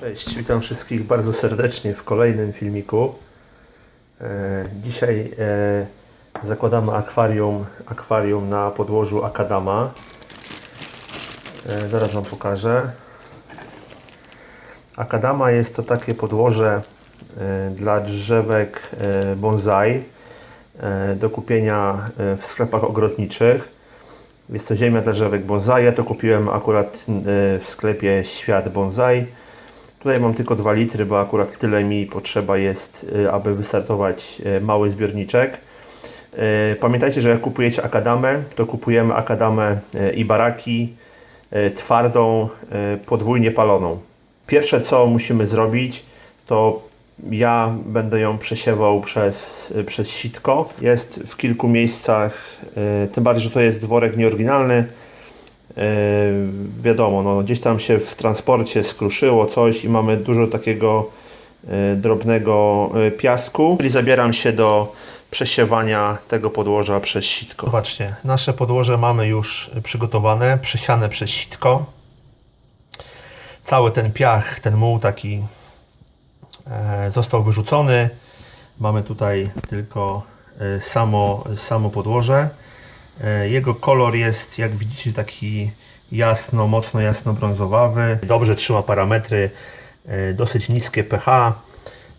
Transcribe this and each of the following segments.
Cześć, witam wszystkich bardzo serdecznie w kolejnym filmiku. E, Dzisiaj e, zakładamy akwarium, akwarium na podłożu Akadama. E, Zaraz Wam pokażę. Akadama jest to takie podłoże dla drzewek bonsai do kupienia w sklepach ogrodniczych. Jest to ziemia dla drzewek bonsai. Ja to kupiłem akurat w sklepie Świat Bonsai. Tutaj mam tylko 2 litry, bo akurat tyle mi potrzeba jest, y, aby wystartować y, mały zbiorniczek. Y, Pamiętajcie, że jak kupujecie akadamę, to kupujemy akadamę Ibaraki y, twardą, podwójnie paloną. Pierwsze co musimy zrobić, to ja będę ją przesiewał przez, przez sitko. Jest w kilku miejscach, tym bardziej, że to jest dworek nieoryginalny. Yy, wiadomo, no, gdzieś tam się w transporcie skruszyło coś i mamy dużo takiego yy, drobnego yy, piasku. Czyli zabieram się do przesiewania tego podłoża przez sitko. Zobaczcie, nasze podłoże mamy już przygotowane, przesiane przez sitko. Cały ten piach, ten muł taki e, został wyrzucony. Mamy tutaj tylko e, samo, samo podłoże. E, Jego kolor jest, jak widzicie, taki jasno, mocno jasno brązowawy. Dobrze trzyma parametry, e, dosyć niskie pH.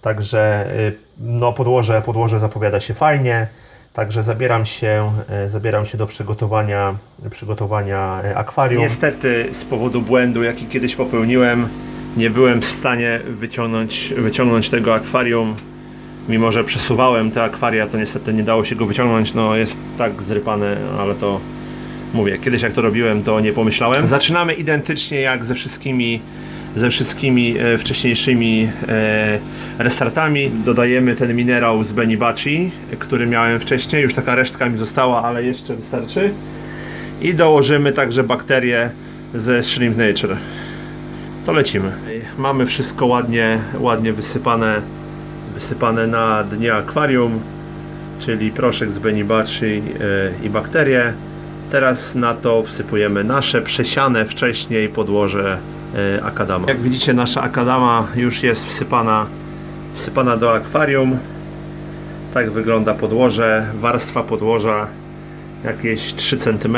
Także e, no, podłoże, podłoże zapowiada się fajnie. Także zabieram się, zabieram się do przygotowania, przygotowania akwarium. Niestety z powodu błędu, jaki kiedyś popełniłem, nie byłem w stanie wyciągnąć, wyciągnąć tego akwarium mimo że przesuwałem te akwaria, to niestety nie dało się go wyciągnąć. No jest tak zrypane, ale to mówię, kiedyś jak to robiłem, to nie pomyślałem. Zaczynamy identycznie jak ze wszystkimi ze wszystkimi e, wcześniejszymi e, restartami. Dodajemy ten minerał z Benibachi, który miałem wcześniej. Już taka resztka mi została, ale jeszcze wystarczy. I dołożymy także bakterie ze Shrimp Nature. To lecimy. Mamy wszystko ładnie, ładnie wysypane wysypane na dnie akwarium, czyli proszek z Benibachi yy, i bakterie. Teraz na to wsypujemy nasze przesiane wcześniej podłoże yy, akadama. Jak widzicie nasza akadama już jest wsypana, wsypana do akwarium. Tak wygląda podłoże, warstwa podłoża jakieś 3 cm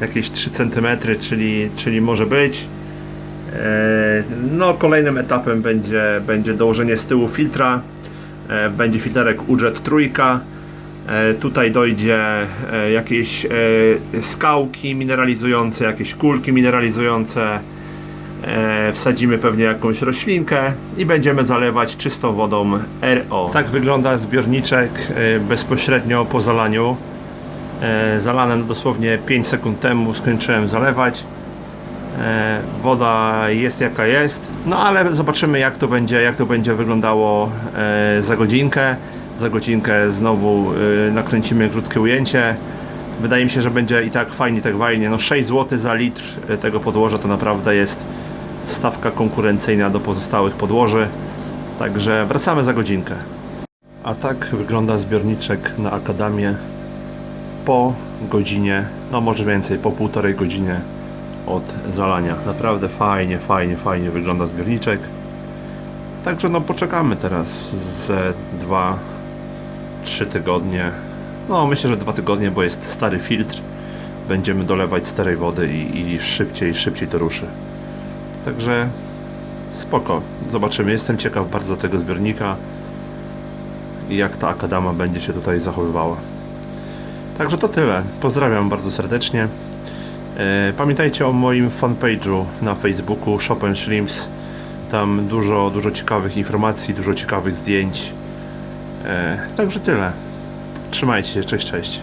jakieś 3 cm, czyli, czyli może być. E, No, kolejnym etapem będzie, będzie dołożenie z tyłu filtra. E, Będzie filterek UJET trójka. E, Tutaj dojdzie jakieś skałki mineralizujące, jakieś kulki mineralizujące. Wsadzimy pewnie jakąś roślinkę i będziemy zalewać czystą wodą RO. Tak wygląda zbiorniczek bezpośrednio po zalaniu. Zalane dosłownie 5 sekund temu skończyłem zalewać. E, Woda jest jaka jest, no ale zobaczymy jak to będzie, jak to będzie wyglądało e, za godzinkę. Za godzinkę znowu e, nakręcimy krótkie ujęcie. Wydaje mi się, że będzie i tak fajnie, tak fajnie. No 6 zł za litr tego podłoża to naprawdę jest stawka konkurencyjna do pozostałych podłoży. Także wracamy za godzinkę. A tak wygląda zbiorniczek na Akadamię po godzinie, no może więcej, po półtorej godzinie od zalania. Naprawdę fajnie, fajnie, fajnie wygląda zbiorniczek. Także no poczekamy teraz ze 2-3 tygodnie. No myślę, że dwa tygodnie, bo jest stary filtr. Będziemy dolewać starej wody i, i szybciej, szybciej to ruszy. Także spoko. Zobaczymy. Jestem ciekaw bardzo tego zbiornika i jak ta akadama będzie się tutaj zachowywała. Także to tyle. Pozdrawiam bardzo serdecznie. E, Pamiętajcie o moim fanpage'u na Facebooku Shop and Shrimps. Tam dużo, dużo ciekawych informacji, dużo ciekawych zdjęć. E, Także tyle. Trzymajcie się, cześć, cześć.